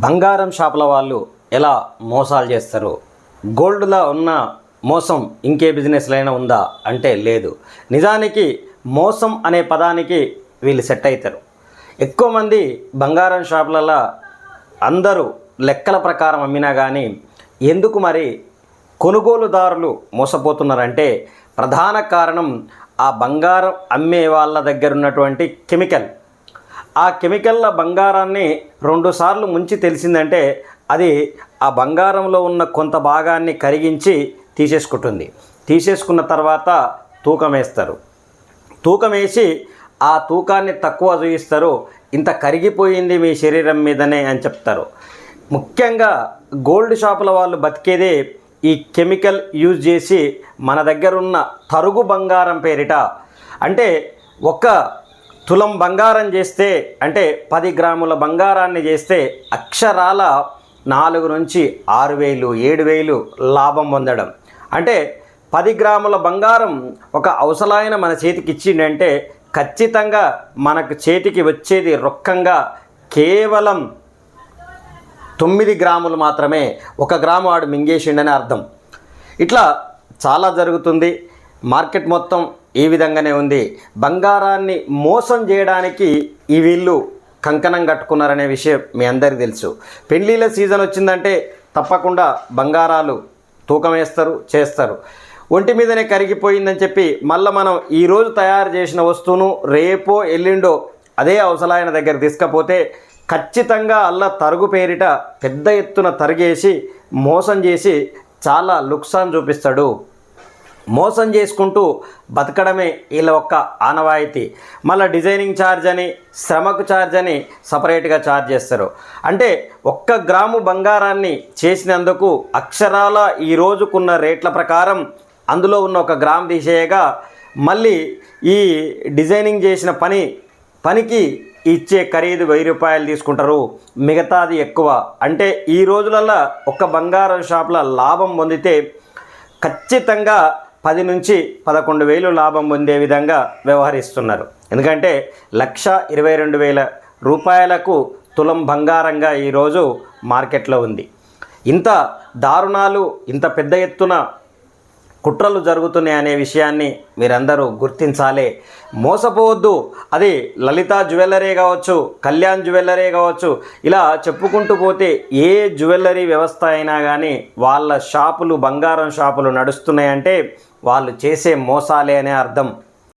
బంగారం షాపుల వాళ్ళు ఎలా మోసాలు చేస్తారు? గోల్డ్లో ఉన్న మోసం ఇంకే బిజినెస్లైనా ఉందా? అంటే లేదు. నిజానికి మోసం అనే పదానికి వీళ్ళు సెట్ అవుతారు ఎక్కువ మంది బంగారం షాపులలో అందరూ లెక్కల ప్రకారం అమ్మినా కానీ ఎందుకు మరి కొనుగోలుదారులు మోసపోతున్నారంటే ప్రధాన కారణం ఆ బంగారం అమ్మే వాళ్ళ దగ్గర ఉన్నటువంటి కెమికల్. ఆ కెమికల్ల బంగారాన్ని రెండుసార్లు ముంచి తెలిసిందంటే అది ఆ బంగారంలో ఉన్న కొంత భాగాన్ని కరిగించి తీసేసుకుంటుంది. తీసేసుకున్న తర్వాత తూకం వేస్తారు తూకం వేసి ఆ తూకాన్ని తక్కువ చూయిస్తారు. ఇంత కరిగిపోయింది మీ శరీరం మీదనే అని చెప్తారు. ముఖ్యంగా గోల్డ్ షాపుల వాళ్ళు బతికేదే ఈ కెమికల్ యూజ్ చేసి మన దగ్గర ఉన్న తరుగు బంగారం పేరిట. అంటే ఒక తులం బంగారం చేస్తే అంటే పది గ్రాముల బంగారాన్ని చేస్తే అక్షరాల నాలుగు నుంచి ఆరు వేలు ఏడు వేలు లాభం పొందడం. అంటే పది గ్రాముల బంగారం ఒక అవసరాయన మన చేతికి ఇచ్చిండంటే ఖచ్చితంగా మనకు చేతికి వచ్చేది రొక్కంగా కేవలం తొమ్మిది గ్రాములు మాత్రమే ఒక గ్రాము వాడు మింగేసిండని అర్థం. ఇట్లా చాలా జరుగుతుంది. మార్కెట్ మొత్తం ఈ విధంగానే ఉంది. బంగారాన్ని మోసం చేయడానికి ఈ వీళ్ళు కంకణం కట్టుకున్నారనే విషయం మీ అందరికీ తెలుసు. పెళ్ళిళ్ళ సీజన్ వచ్చిందంటే తప్పకుండా బంగారాలు తూకం వేస్తారు చేస్తారు. ఒంటి మీదనే కరిగిపోయిందని చెప్పి మళ్ళీ మనం ఈరోజు తయారు చేసిన వస్తువును రేపో ఎల్లుండో అదే అవసరాయన దగ్గర తీసుకపోతే ఖచ్చితంగా అల్ల తరుగు పేరిట పెద్ద ఎత్తున తరిగేసి మోసం చేసి చాలా లుక్సాన్ చూపిస్తాడు. మోసం చేసుకుంటూ బతకడమే వీళ్ళ ఒక్క ఆనవాయితీ. మళ్ళీ డిజైనింగ్ ఛార్జ్ అని శ్రమకు ఛార్జ్ అని సపరేట్గా ఛార్జ్ చేస్తారు. అంటే ఒక్క గ్రాము బంగారాన్ని చేసినందుకు అక్షరాల ఈ రోజుకున్న రేట్ల ప్రకారం అందులో ఉన్న ఒక గ్రామ్ తీసేయగా మళ్ళీ ఈ డిజైనింగ్ చేసిన పని పనికి ఇచ్చే ఖరీదు వెయ్యి రూపాయలు తీసుకుంటారు. మిగతాది ఎక్కువ. అంటే ఈ రోజులల్లో ఒక బంగారం షాప్లో లాభం పొందితే ఖచ్చితంగా పది నుంచి పదకొండు వేలు లాభం పొందే విధంగా వ్యవహరిస్తున్నారు. ఎందుకంటే లక్ష ఇరవై రెండు వేల రూపాయలకు తులం బంగారంగా ఈరోజు మార్కెట్లో ఉంది. ఇంత దారుణాలు ఇంత పెద్ద ఎత్తున కుట్రలు జరుగుతున్నాయి అనే విషయాన్ని మీరందరూ గుర్తించాలి. మోసపోవద్దు. అది లలిత జ్యువెలరీ కావచ్చు కళ్యాణ్ జ్యువెలరీ కావచ్చు ఇలా చెప్పుకుంటూ పోతే ఏ జ్యువెలరీ వ్యవస్థ అయినా కానీ వాళ్ళ షాపులు బంగారం షాపులు నడుస్తున్నాయంటే వాళ్ళు చేసే మోసాలే అనే అర్థం.